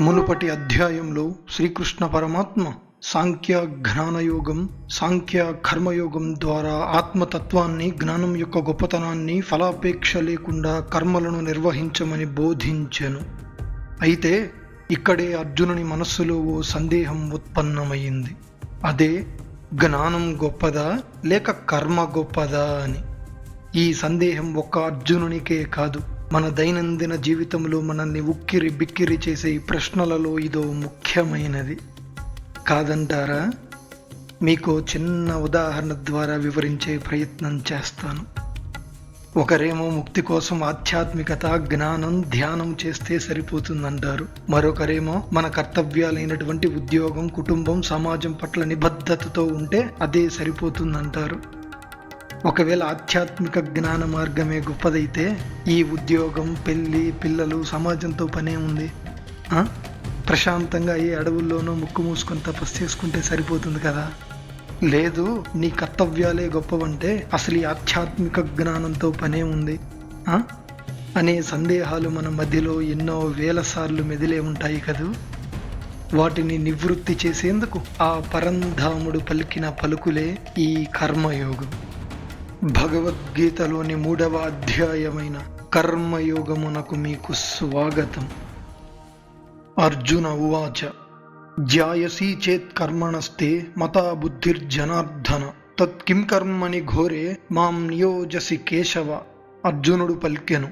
మునుపటి అధ్యాయంలో శ్రీకృష్ణ పరమాత్మ సాంఖ్య జ్ఞానయోగం సాంఖ్య కర్మయోగం ద్వారా ఆత్మతత్వాన్ని జ్ఞానం యొక్క గొప్పతనాన్ని ఫలాపేక్ష లేకుండా కర్మలను నిర్వహించమని బోధించెను. అయితే ఇక్కడే అర్జునుని మనస్సులో ఓ సందేహం ఉత్పన్నమైంది. అదే జ్ఞానం గొప్పదా లేక కర్మ గొప్పదా అని. ఈ సందేహం ఒక్క అర్జునునికే కాదు. మన దైనందిన జీవితంలో మనల్ని ఉక్కిరి బిక్కిరి చేసే ఈ ప్రశ్నలలో ఇదో ముఖ్యమైనది. కాదంటారా? మీకు చిన్న ఉదాహరణ ద్వారా వివరించే ప్రయత్నం చేస్తాను. ఒకరేమో ముక్తి కోసం ఆధ్యాత్మికత జ్ఞానం ధ్యానం చేస్తే సరిపోతుందంటారు. మరొకరేమో మన కర్తవ్యాలైనటువంటి ఉద్యోగం కుటుంబం సమాజం పట్ల నిబద్ధతతో ఉంటే అదే సరిపోతుందంటారు. ఒకవేళ ఆధ్యాత్మిక జ్ఞాన మార్గమే గొప్పదైతే ఈ ఉద్యోగం పెళ్ళి పిల్లలు సమాజంతో పనే ఉంది. ప్రశాంతంగా ఏ అడవుల్లోనో ముక్కు మూసుకొని తపస్సు చేసుకుంటే సరిపోతుంది కదా. లేదు నీ కర్తవ్యాలే గొప్పవంటే అసలు ఈ ఆధ్యాత్మిక జ్ఞానంతో పనే ఉంది. అనే సందేహాలు మన మధ్యలో ఎన్నో వేల సార్లు మెదిలే ఉంటాయి కదూ. వాటిని నివృత్తి చేసేందుకు ఆ పరంధాముడు పలికిన పలుకులే ఈ కర్మయోగం. భగవద్గీతలోని మూడవ అధ్యాయమైన కర్మయోగమునకు మీకు స్వాగతం. అర్జున ఉవాచ జ్యాయసీ చేత్ కర్మణస్తే మతా బుద్ధిర్జనార్దన తత్కిం కర్మని ఘోరే మాం నియోజసి కేశవ అర్జునుడు పలికెను.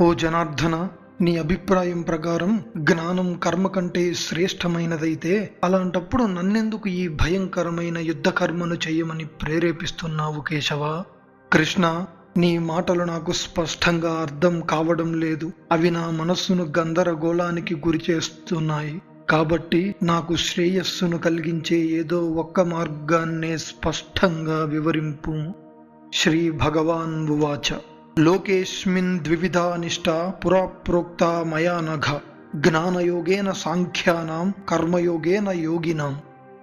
ఓ జనార్దన నీ అభిప్రాయం ప్రకారం జ్ఞానం కర్మ కంటే శ్రేష్టమైనదైతే అలాంటప్పుడు నన్నెందుకు ఈ భయంకరమైన యుద్ధ కర్మను చేయమని ప్రేరేపిస్తున్నావు కేశవ? కృష్ణ నీ మాటలు నాకు స్పష్టంగా అర్థం కావడం లేదు. అవి నా మనస్సును గందరగోళానికి గురి చేస్తున్నాయి. కాబట్టి నాకు శ్రేయస్సును కలిగించే ఏదో ఒక్క మార్గాన్నే స్పష్టంగా వివరింపు. శ్రీ భగవాన్ ఉవాచ. లోకేస్మిన్ ద్వివిధా నిష్ట పురా మయా నఘ జ్ఞానయోగేన సాంఖ్యానాం కర్మయోగేన యోగినాం.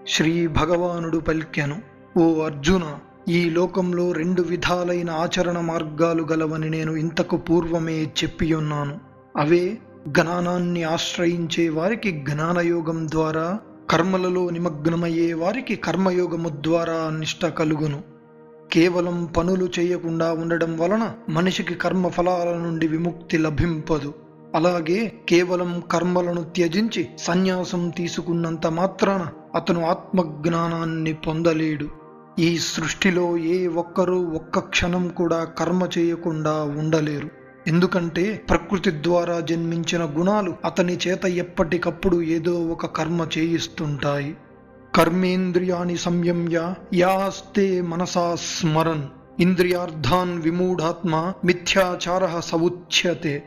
శ్రీ భగవానుడు పలికెను. ఓ అర్జున ఈ లోకంలో రెండు విధాలైన ఆచరణ మార్గాలు గలవని నేను ఇంతకు పూర్వమే చెప్పియున్నాను అవే జ్ఞానాన్ని ఆశ్రయించే వారికి జ్ఞానయోగం ద్వారా కర్మలలో నిమగ్నమయ్యే వారికి కర్మయోగము ద్వారా నిష్ట కలుగును. కేవలం పనులు చేయకుండా ఉండడం వలన మనిషికి కర్మ ఫలాల నుండి విముక్తి లభింపదు. అలాగే కేవలం కర్మలను త్యజించి సన్యాసం తీసుకున్నంత మాత్రాన అతను ఆత్మజ్ఞానాన్ని పొందలేడు. ఈ సృష్టిలో ఏ ఒక్కరూ ఒక్క క్షణం కూడా కర్మ చేయకుండా ఉండలేరు. ఎందుకంటే ప్రకృతి ద్వారా జన్మించిన గుణాలు అతని చేత ఎప్పటికప్పుడు ఏదో ఒక కర్మ చేయిస్తుంటాయి. కర్మేంద్రియాని సంయమ్య యాస్తే మనసా స్మరన్. ఇంద్రియార్థాన్ విమూఢాత్మ మిథ్యాచార సవుచ్యతే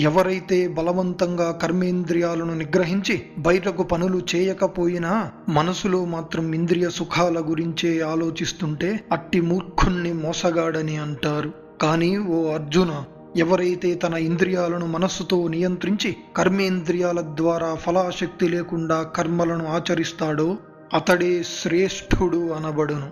ఎవరైతే బలవంతంగా కర్మేంద్రియాలను నిగ్రహించి బయటకు పనులు చేయకపోయినా మనసులో మాత్రం ఇంద్రియ సుఖాల గురించే ఆలోచిస్తుంటే అట్టి మూర్ఖుణ్ణి మోసగాడని అంటారు. కానీ ఓ అర్జున ఎవరైతే తన ఇంద్రియాలను మనస్సుతో నియంత్రించి కర్మేంద్రియాల ద్వారా ఫలాశక్తి లేకుండా కర్మలను ఆచరిస్తాడో అతడే శ్రేష్ఠుడు అనబడును.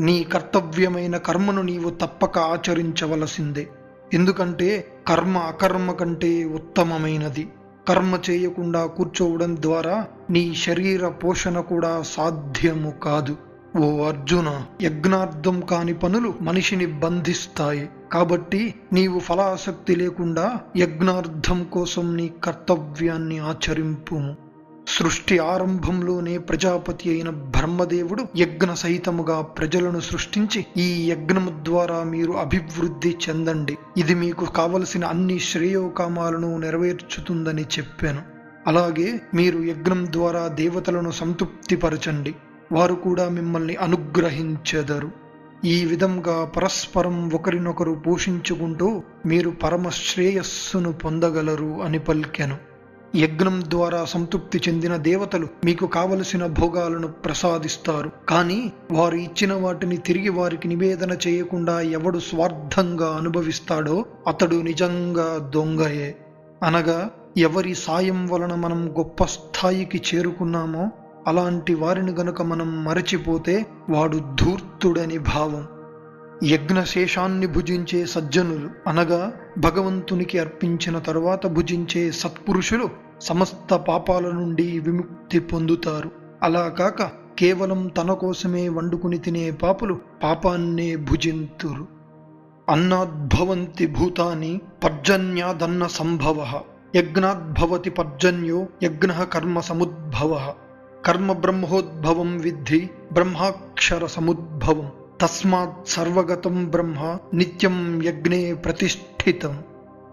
నీ కర్తవ్యమైన కర్మను నీవు తప్పక ఆచరించవలసిందే. ఎందుకంటే కర్మ అకర్మ కంటే ఉత్తమమైనది. కర్మ చేయకుండా కూర్చోవడం ద్వారా నీ శరీర పోషణ కూడా సాధ్యము కాదు. ఓ అర్జున యజ్ఞార్థం కాని పనులు మనిషిని బంధిస్తాయి. కాబట్టి నీవు ఫలాసక్తి లేకుండా యజ్ఞార్థం కోసం నీ కర్తవ్యాన్ని ఆచరింపు సృష్టి ఆరంభంలోనే ప్రజాపతి అయిన బ్రహ్మదేవుడు యజ్ఞ సహితముగా ప్రజలను సృష్టించి ఈ యజ్ఞము ద్వారా మీరు అభివృద్ధి చెందండి. ఇది మీకు కావలసిన అన్ని శ్రేయోకామాలను నెరవేర్చుతుందని చెప్పాను. అలాగే మీరు యజ్ఞం ద్వారా దేవతలను సంతృప్తిపరచండి. వారు కూడా మిమ్మల్ని అనుగ్రహించెదరు. ఈ విధంగా పరస్పరం ఒకరినొకరు పోషించుకుంటూ మీరు పరమ శ్రేయస్సును పొందగలరు అని పలికెను. యజ్ఞం ద్వారా సంతృప్తి చెందిన దేవతలు మీకు కావలసిన భోగాలను ప్రసాదిస్తారు. కానీ వారు ఇచ్చిన వాటిని తిరిగి వారికి నివేదన చేయకుండా ఎవడు స్వార్థంగా అనుభవిస్తాడో అతడు నిజంగా దొంగయే. అనగా ఎవరి సాయం వలన మనం గొప్ప స్థాయికి చేరుకున్నామో అలాంటి వారిని గనుక మనం మరచిపోతే వాడు ధూర్తుడని భావం. యజ్ఞశేషాన్ని భుజించే సజ్జనులు అనగా భగవంతునికి అర్పించిన తరువాత భుజించే సత్పురుషులు సమస్త పాపాల నుండి విముక్తి పొందుతారు. అలా కాక కేవలం తన కోసమే వండుకుని తినే పాపులు పాపాన్నే భుజింతురు. అన్నాద్భవంతి భూతాని పర్జన్యాదన్న సంభవ. యజ్ఞాద్భవతి పర్జన్యో యజ్ఞ కర్మ సముద్భవ. కర్మ బ్రహ్మోద్భవం విద్ధి బ్రహ్మాక్షర సముద్భవం. తస్మాత్ సర్వగతం బ్రహ్మ నిత్యం యజ్ఞే ప్రతిష్ఠితం.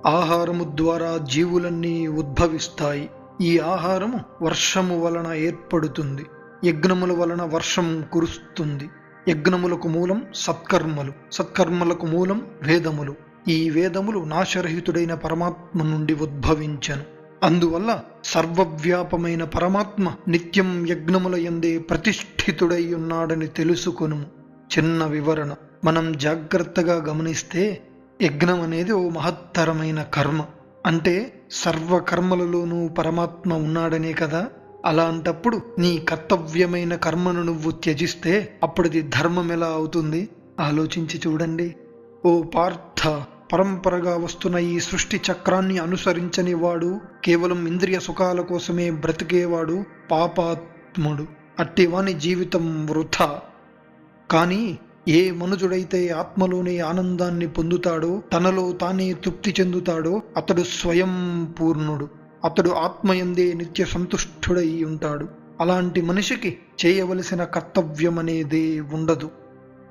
ఆహారము ద్వారా జీవులన్నీ ఉద్భవిస్తాయి. ఈ ఆహారము వర్షము వలన ఏర్పడుతుంది. యజ్ఞముల వలన వర్షం కురుస్తుంది. యజ్ఞములకు మూలం సత్కర్మలు సత్కర్మలకు మూలం వేదములు. ఈ వేదములు నాశరహితుడైన పరమాత్మ నుండి ఉద్భవించను. అందువల్ల సర్వవ్యాపమైన పరమాత్మ నిత్యం యజ్ఞముల ఎందే ప్రతిష్ఠితుడై ఉన్నాడని తెలుసుకొనుము. చిన్న వివరణ. మనం జాగ్రత్తగా గమనిస్తే యజ్ఞం అనేది ఓ మహత్తరమైన కర్మ. అంటే సర్వ కర్మలలోనూ పరమాత్మ ఉన్నాడనే కదా? అలాంటప్పుడు నీ కర్తవ్యమైన కర్మను నువ్వు త్యజిస్తే అప్పుడుది ధర్మం ఎలా అవుతుంది? ఆలోచించి చూడండి. ఓ పార్థ పరంపరగా వస్తున్న ఈ సృష్టి చక్రాన్ని అనుసరించని వాడు కేవలం ఇంద్రియ సుఖాల కోసమే బ్రతికేవాడు పాపాత్ముడు. అట్టివాని జీవితం వృథా. కానీ ఏ మనుజుడైతే ఆత్మలోనే ఆనందాన్ని పొందుతాడో తనలో తానే తృప్తి చెందుతాడో అతడు స్వయం పూర్ణుడు అతడు ఆత్మయందే నిత్య సంతుష్టుడై ఉంటాడు. అలాంటి మనిషికి చేయవలసిన కర్తవ్యం అనేదే ఉండదు.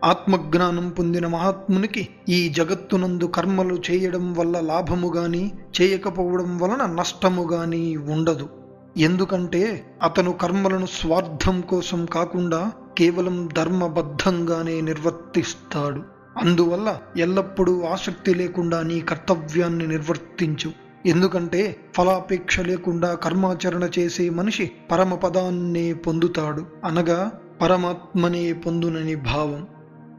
ఆత్మజ్ఞానం పొందిన మహాత్మునికి ఈ జగత్తునందు కర్మలు చేయడం వల్ల లాభము గాని చేయకపోవడం వలన నష్టము గాని ఉండదు. ఎందుకంటే అతను కర్మలను స్వార్థం కోసం కాకుండా కేవలం ధర్మబద్ధంగానే నిర్వర్తిస్తాడు. అందువల్ల ఎల్లప్పుడూ ఆసక్తి లేకుండా నీ కర్తవ్యాన్ని నిర్వర్తించు. ఎందుకంటే ఫలాపేక్ష లేకుండా కర్మాచరణ చేసే మనిషి పరమపదాన్నే పొందుతాడు. అనగా పరమాత్మనే పొందునని భావం.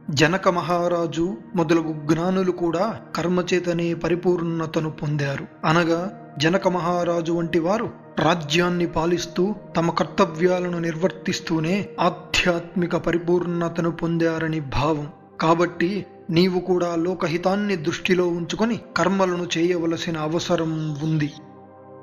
జనక మహారాజు మొదలగు జ్ఞానులు కూడా కర్మచేతనే పరిపూర్ణతను పొందారు. అనగా జనక మహారాజు వంటి వారు రాజ్యాన్ని పాలిస్తూ తమ కర్తవ్యాలను నిర్వర్తిస్తూనే ఆధ్యాత్మిక పరిపూర్ణతను పొందారని భావం. కాబట్టి నీవు కూడా లోకహితాన్ని దృష్టిలో ఉంచుకొని కర్మలను చేయవలసిన అవసరం ఉంది.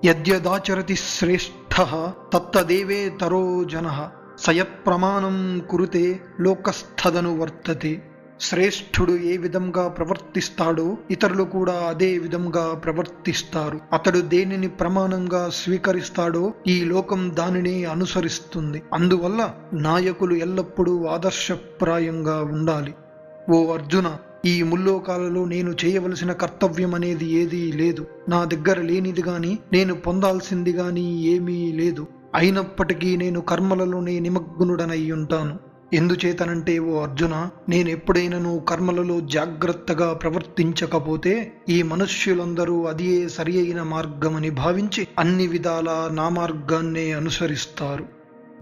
యద్యదాచరతి శ్రేష్ఠ తత్తదేవే తరో జన సయత్ కురుతే లోకస్థదను వర్తతే. శ్రేష్ఠుడు ఏ విధంగా ప్రవర్తిస్తాడో ఇతరులు కూడా అదే విధంగా ప్రవర్తిస్తారు. అతడు దేనిని ప్రమాణంగా స్వీకరిస్తాడో ఈ లోకం దానిని అనుసరిస్తుంది. అందువల్ల నాయకులు ఎల్లప్పుడూ ఆదర్శప్రాయంగా ఉండాలి. ఓ అర్జున ఈ ముల్లోకాలలో నేను చేయవలసిన కర్తవ్యం అనేది ఏదీ లేదు. నా దగ్గర లేనిది గాని నేను పొందాల్సింది గాని ఏమీ లేదు. అయినప్పటికీ నేను కర్మలలోనే నిమగ్నుడనై ఉంటాను. ఎందుచేతనంటే ఓ అర్జున నేను ఎప్పుడైనను కర్మలలో జాగ్రత్తగా ప్రవర్తించకపోతే ఈ మనుష్యులందరూ అదియే సరి అయిన మార్గమని భావించి అన్ని విధాలా నా మార్గాన్నే అనుసరిస్తారు.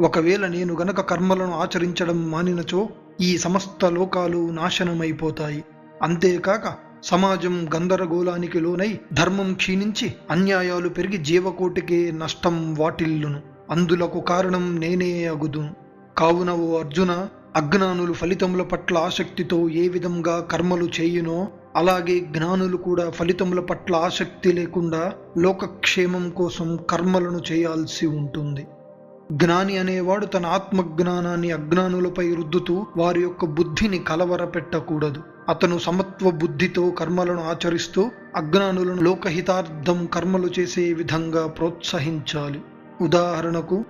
ఒకవేళ నేను గనక కర్మలను ఆచరించడం మానినచో ఈ సమస్త లోకాలు నాశనమైపోతాయి. అంతేకాక సమాజం గందరగోళానికి లోనై ధర్మం క్షీణించి అన్యాయాలు పెరిగి జీవకోటికే నష్టం వాటిల్లును. అందులకు కారణం నేనే అగుదును. కావున ఓ అర్జున అజ్ఞానులు ఫలితముల పట్ల ఆసక్తితో ఏ విధంగా కర్మలు చేయునో అలాగే జ్ఞానులు కూడా ఫలితముల పట్ల ఆసక్తి లేకుండా లోకక్షేమం కోసం కర్మలను చేయాల్సి ఉంటుంది. జ్ఞాని అనేవాడు తన ఆత్మజ్ఞానాన్ని అజ్ఞానులపై రుద్దుతూ వారి యొక్క బుద్ధిని కలవరపెట్టకూడదు. అతను సమత్వ బుద్ధితో కర్మలను ఆచరిస్తూ అజ్ఞానులను లోకహితార్థం కర్మలు చేసే విధంగా ప్రోత్సహించాలి. ఉదాహరణకు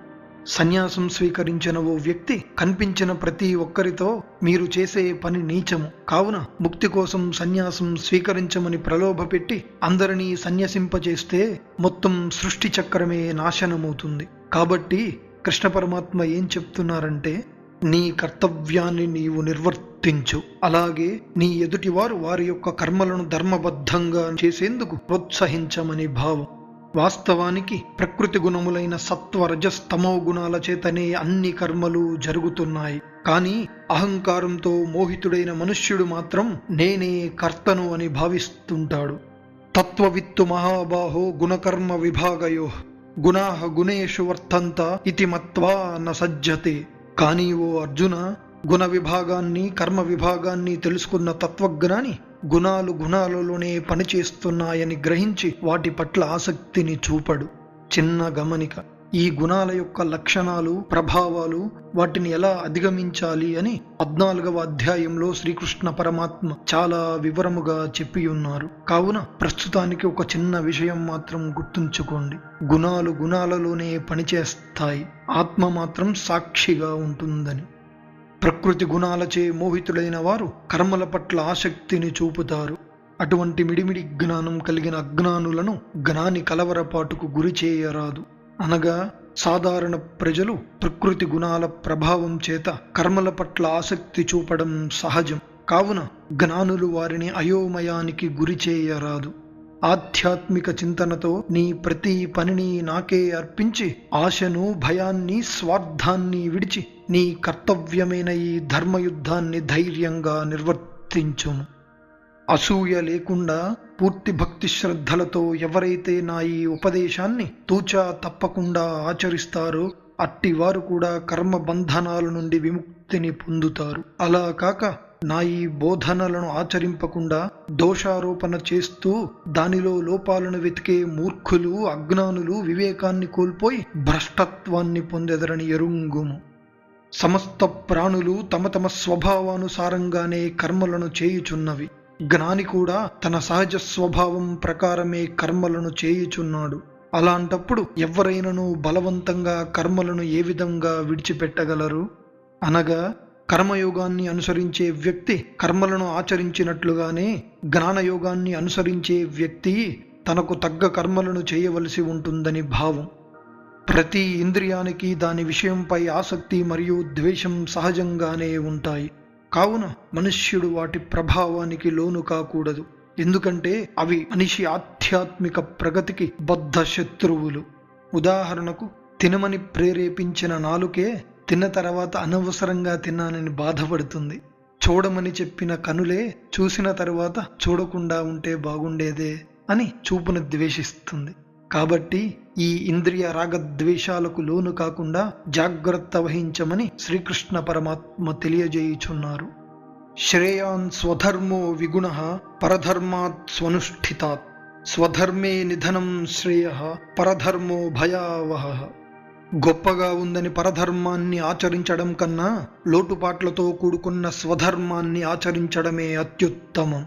సన్యాసం స్వీకరించిన ఓ వ్యక్తి కనిపించిన ప్రతి ఒక్కరితో మీరు చేసే పని నీచము. కావున ముక్తి కోసం సన్యాసం స్వీకరించమని ప్రలోభపెట్టి అందరినీ సన్యసింపజేస్తే మొత్తం సృష్టి చక్రమే నాశనమవుతుంది. కాబట్టి కృష్ణ పరమాత్మ ఏం చెప్తున్నారంటే నీ కర్తవ్యాన్ని నీవు నిర్వర్తించు. అలాగే నీ ఎదుటివారు వారి యొక్క కర్మలను ధర్మబద్ధంగా చేసేందుకు ప్రోత్సహించమని భావం. వాస్తవానికి ప్రకృతి గుణములైన సత్వ రజస్తమో గుణాల చేతనే అన్ని కర్మలు జరుగుతున్నాయి. కానీ అహంకారంతో మోహితుడైన మనుష్యుడు మాత్రం నేనే కర్తను అని భావిస్తుంటాడు. తత్వవిత్తు మహాబాహో గుణకర్మ విభాగయో గుణాహ గుణేషు వర్తంత ఇతి మత్వా న సజ్జతే. కానీ ఓ అర్జున గుణ విభాగాన్ని కర్మ విభాగాన్ని తెలుసుకున్న తత్వజ్ఞాని గుణాలు గుణాలలోనే పనిచేస్తున్నాయని గ్రహించి వాటి పట్ల ఆసక్తిని చూపడు. చిన్న గమనిక ఈ గుణాల యొక్క లక్షణాలు ప్రభావాలు వాటిని ఎలా అధిగమించాలి అని పద్నాలుగవ అధ్యాయంలో శ్రీకృష్ణ పరమాత్మ చాలా వివరముగా చెప్పి ఉన్నారు. కావున ప్రస్తుతానికి ఒక చిన్న విషయం మాత్రం గుర్తుంచుకోండి. గుణాలు గుణాలలోనే పనిచేస్తాయి. ఆత్మ మాత్రం సాక్షిగా ఉంటుందని. ప్రకృతి గుణాలచే మోహితులైన వారు కర్మల పట్ల ఆసక్తిని చూపుతారు. అటువంటి మిడిమిడి జ్ఞానం కలిగిన అజ్ఞానులను జ్ఞాని కలవరపాటుకు గురి చేయరాదు. అనగా సాధారణ ప్రజలు ప్రకృతి గుణాల ప్రభావం చేత కర్మల పట్ల ఆసక్తి చూపడం సహజం. కావున జ్ఞానులు వారిని అయోమయానికి గురి చేయరాదు. ఆధ్యాత్మిక చింతనతో నీ ప్రతి పనిని నాకే అర్పించి ఆశను భయాన్ని స్వార్థాన్ని విడిచి నీ కర్తవ్యమైన ఈ ధర్మయుద్ధాన్ని ధైర్యంగా నిర్వర్తించుము. అసూయ లేకుండా పూర్తి భక్తి శ్రద్ధలతో ఎవరైతే నా ఈ ఉపదేశాన్ని తూచా తప్పకుండా ఆచరిస్తారో అట్టివారు కూడా కర్మ బంధనాల నుండి విముక్తిని పొందుతారు. అలా కాక నా ఈ బోధనలను ఆచరింపకుండా దోషారోపణ చేస్తూ దానిలో లోపాలను వెతికే మూర్ఖులు అజ్ఞానులు వివేకాన్ని కోల్పోయి భ్రష్టత్వాన్ని పొందెదరని ఎరుంగుము. సమస్త ప్రాణులు తమ తమ స్వభావానుసారంగానే కర్మలను చేయుచున్నవి. జ్ఞాని కూడా తన సహజ స్వభావం ప్రకారమే కర్మలను చేయుచున్నాడు. అలాంటప్పుడు ఎవరైనను బలవంతంగా కర్మలను ఏ విధంగా విడిచిపెట్టగలరు? అనగా కర్మయోగాన్ని అనుసరించే వ్యక్తి కర్మలను ఆచరించినట్లుగానే జ్ఞానయోగాన్ని అనుసరించే వ్యక్తి తనకు తగ్గ కర్మలను చేయవలసి ఉంటుందని భావం. ప్రతి ఇంద్రియానికి దాని విషయంపై ఆసక్తి మరియు ద్వేషం సహజంగానే ఉంటాయి. కావున మనుష్యుడు వాటి ప్రభావానికి లోను కాకూడదు. ఎందుకంటే అవి మనిషి ఆధ్యాత్మిక ప్రగతికి బద్ధ శత్రువులు ఉదాహరణకు తినమని ప్రేరేపించిన నాలుకే తిన్న తర్వాత అనవసరంగా తిన్నానని బాధపడుతుంది. చూడమని చెప్పిన కనులే చూసిన తర్వాత చూడకుండా ఉంటే బాగుండేదే అని చూపును ద్వేషిస్తుంది. కాబట్టి ఈ ఇంద్రియ రాగద్వేషాలకు లోను కాకుండా జాగ్రత్త వహించమని శ్రీకృష్ణ పరమాత్మ తెలియజేయుచున్నారు. శ్రేయాన్ స్వధర్మో విగుణ పరధర్మాత్ స్వనుష్ఠితాత్. స్వధర్మే నిధనం శ్రేయ పరధర్మో భయావహ. గొప్పగా ఉందని పరధర్మాన్ని ఆచరించడం కన్నా లోటుపాట్లతో కూడుకున్న స్వధర్మాన్ని ఆచరించడమే అత్యుత్తమం.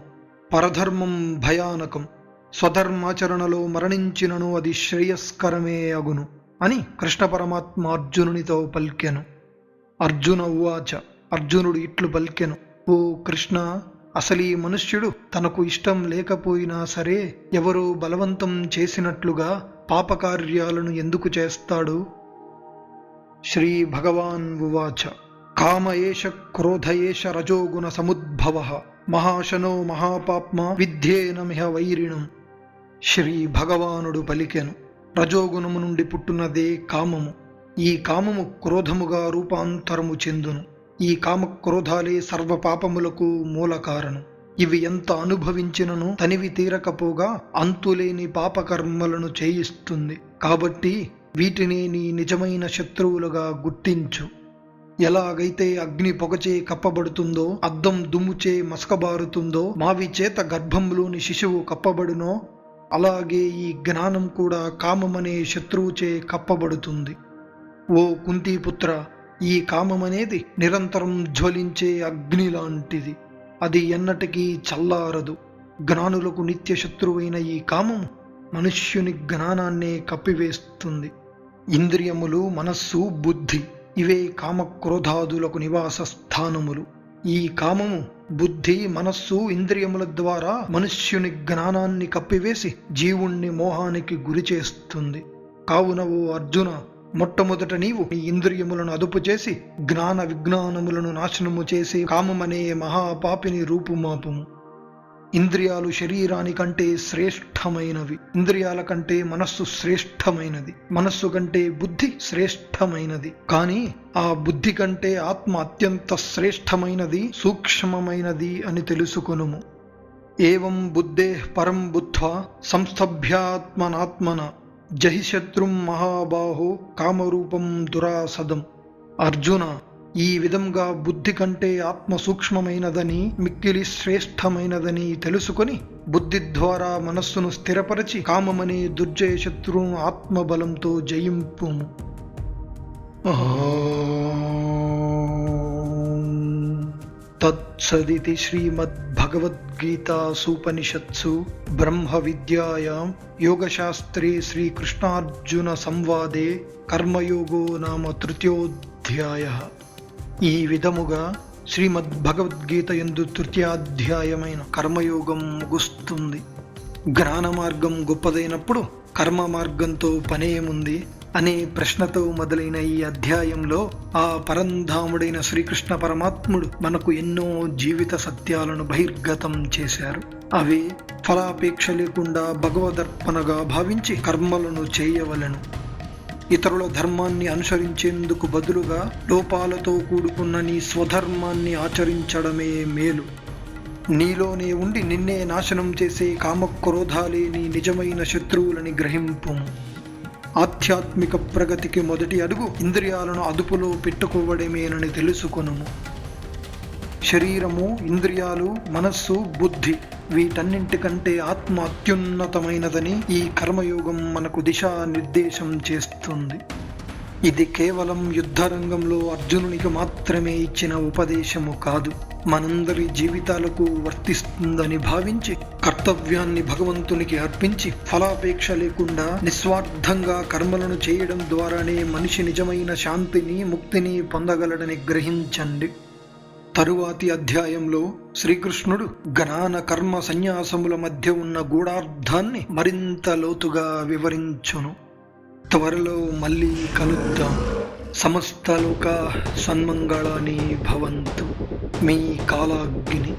పరధర్మం భయానకం. స్వధర్మాచరణలో మరణించినను అది శ్రేయస్కరమే అగును అని కృష్ణ పరమాత్మ అర్జునునితో పలికెను. అర్జున ఉవాచ అర్జునుడు ఇట్లు పలికెను. ఓ కృష్ణ అసలు ఈ మనుష్యుడు తనకు ఇష్టం లేకపోయినా సరే ఎవరో బలవంతం చేసినట్లుగా పాపకార్యాలను ఎందుకు చేస్తాడు? శ్రీ భగవాన్ ఉవాచ కామయేష క్రోధయేష రజోగుణ సముద్భవ మహాశనో మహాపాప్మ విద్యేనమిహ వైరిణం శ్రీ భగవానుడు పలికెను రజోగుణము నుండి పుట్టునదే కామము। ఈ కామము క్రోధముగా రూపాంతరము చెందును। ఈ కామ క్రోధాలే సర్వ పాపములకు మూల కారణం ఇవి ఎంత అనుభవించినను తనివి తీరకపోగా అంతులేని పాపకర్మలను చేయిస్తుంది. కాబట్టి వీటిని నీ నిజమైన శత్రువులుగా గుర్తించు. ఎలాగైతే అగ్ని పొగచే కప్పబడుతుందో అద్దం దుమ్ముచే మసకబారుతుందో మావి చేత గర్భంలోని శిశువు కప్పబడునో అలాగే ఈ జ్ఞానం కూడా కామమనే శత్రువుచే కప్పబడుతుంది. ఓ కుంతీపుత్ర ఈ కామమనేది నిరంతరం జ్వలించే అగ్ని లాంటిది అది ఎన్నటికీ చల్లారదు. జ్ఞానులకు నిత్య శత్రువైన ఈ కామం మనుష్యుని జ్ఞానాన్నే కప్పివేస్తుంది. ఇంద్రియములు మనస్సు బుద్ధి ఇవే కామక్రోధాదులకు నివాస స్థానములు. ఈ కామము బుద్ధి మనస్సు ఇంద్రియముల ద్వారా మనుష్యుని జ్ఞానాన్ని కప్పివేసి జీవుణ్ణి మోహానికి గురి చేస్తుంది. కావున ఓ అర్జున మొట్టమొదట నీవు నీ ఇంద్రియములను అదుపు చేసి జ్ఞాన విజ్ఞానములను నాశనము చేసి కామమనే మహాపాపిని రూపుమాపుము. ఇంద్రియాలు శరీరానికంటే శ్రేష్టమైనవి. ఇంద్రియాల కంటే మనస్సు శ్రేష్టమైనది. మనస్సు కంటే బుద్ధి శ్రేష్టమైనది. కానీ ఆ బుద్ధి కంటే ఆత్మ అత్యంత శ్రేష్టమైనది సూక్ష్మమైనది అని తెలుసుకొనుము. ఏం బుద్ధే పరం బుద్ధ సంస్థభ్యాత్మనాత్మన జహిశత్రుం మహాబాహో కామరూపం దురాసదం. అర్జున ఈ విధంగా బుద్ధి కంటే ఆత్మ సూక్ష్మమైనదని మిక్కిలి శ్రేష్టమైనదని తెలుసుకొని బుద్ధి ద్వారా మనస్సును స్థిరపరచి కామమనే దుర్జయ శత్రువును ఆత్మబలంతో జయింపు తత్సదితి శ్రీమద్భగవద్గీతాసూపనిషత్సు బ్రహ్మ విద్యాయాం యోగశాస్త్రే శ్రీకృష్ణార్జున సంవాదే కర్మయోగో నామ తృతీయోధ్యాయ. ఈ విధముగా శ్రీమద్ భగవద్గీత ఎందు తృతీయాధ్యాయమైన కర్మయోగం ముగుస్తుంది. జ్ఞాన మార్గం గొప్పదైనప్పుడు కర్మ మార్గంతో పనేముంది అనే ప్రశ్నతో మొదలైన ఈ అధ్యాయంలో ఆ పరంధాముడైన శ్రీకృష్ణ పరమాత్ముడు మనకు ఎన్నో జీవిత సత్యాలను బహిర్గతం చేశారు. అవి ఫలాపేక్ష లేకుండా భగవదర్పణగా భావించి కర్మలను చేయవలెను. ఇతరుల ధర్మాన్ని అనుసరించేందుకు బదులుగా లోపాలతో కూడుకున్న నీ స్వధర్మాన్ని ఆచరించడమే మేలు. నీలోనే ఉండి నిన్నే నాశనం చేసే కామక్రోధాలే నీ నిజమైన శత్రువులని గ్రహింపు ఆధ్యాత్మిక ప్రగతికి మొదటి అడుగు ఇంద్రియాలను అదుపులో పెట్టుకోవడమేనని తెలుసుకొనుము. శరీరము ఇంద్రియాలు మనస్సు బుద్ధి వీటన్నింటికంటే ఆత్మ అత్యున్నతమైనదని ఈ కర్మయోగం మనకు దిశానిర్దేశం చేస్తుంది. ఇది కేవలం యుద్ధరంగంలో అర్జునునికి మాత్రమే ఇచ్చిన ఉపదేశము కాదు. మనందరి జీవితాలకు వర్తిస్తుందని భావించి కర్తవ్యాన్ని భగవంతునికి అర్పించి ఫలాపేక్ష లేకుండా నిస్వార్థంగా కర్మలను చేయడం ద్వారానే మనిషి నిజమైన శాంతిని ముక్తిని పొందగలడని గ్రహించండి. తరువాతి అధ్యాయంలో శ్రీకృష్ణుడు జ్ఞాన కర్మ సన్యాసముల మధ్య ఉన్న గూఢార్థాన్ని మరింత లోతుగా వివరించును. త్వరలో మళ్ళీ కలుద్దాం. సమస్త లోకా సన్మంగళాని భవంతు. మీ కాలాగ్ని.